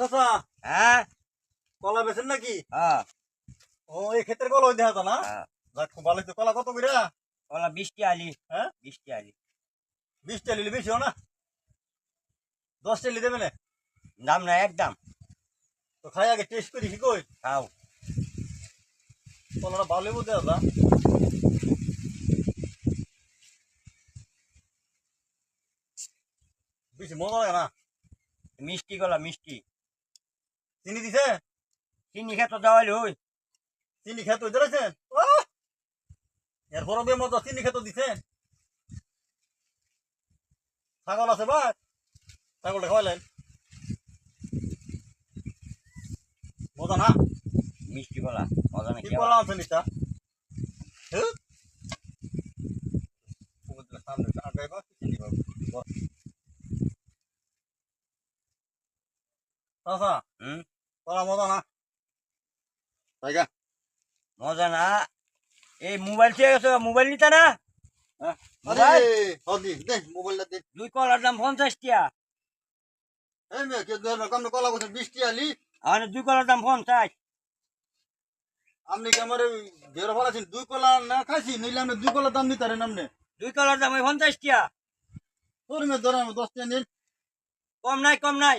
চাচা। হ্যাঁ? কলা বেছেন নাকি? হ্যাঁ। ও এই ক্ষেত্রে কলা দেখা না? হ্যাঁ। যাক খুব ভালো হইছে। কলা কত করে ওলা বৃষ্টি আলি। হ্যাঁ? বৃষ্টি আলি। বিশ টাকা নিলে বেশি না? দশ টাকা দেবে না দাম না একদম। তো খাই আগে টেস্ট করি কি কই? খাও। কলাটা ভালো বলতে দাদা বেশি মজা লাগে না? মিষ্টি গলা মিষ্টি। চিনি দিছে? চিনি খেতো দেওয়ালি ওই চিনি খেতে ধরেছেন এর বড় বে মজা চিনি খেতে দিছে। ছাগল আছে বা? ছাগলটা খাওয়াইলেন মজা না? মিষ্টি গলা মজা কি নাকি কলা আছে নিটা সামনে আগে বা চিনি পাবো চাচা। হুম? মজা না? মজা না? এই মোবাইল গেছো নিতা না? দুই কলার দাম পঞ্চাশ টিয়া কলা আমার দুই কলার দাম পঞ্চাশ। আপনি কি আমার ঘেরো ফেলাছেন দুই কলা না খাইছি আপনি দুই কলা দাম দিতে পারেন আপনি? দুই কলার দাম ওই পঞ্চাশ টিয়া তোর মেয়ে ধরেন দশ টাকা নিন। কম নাই কম নাই।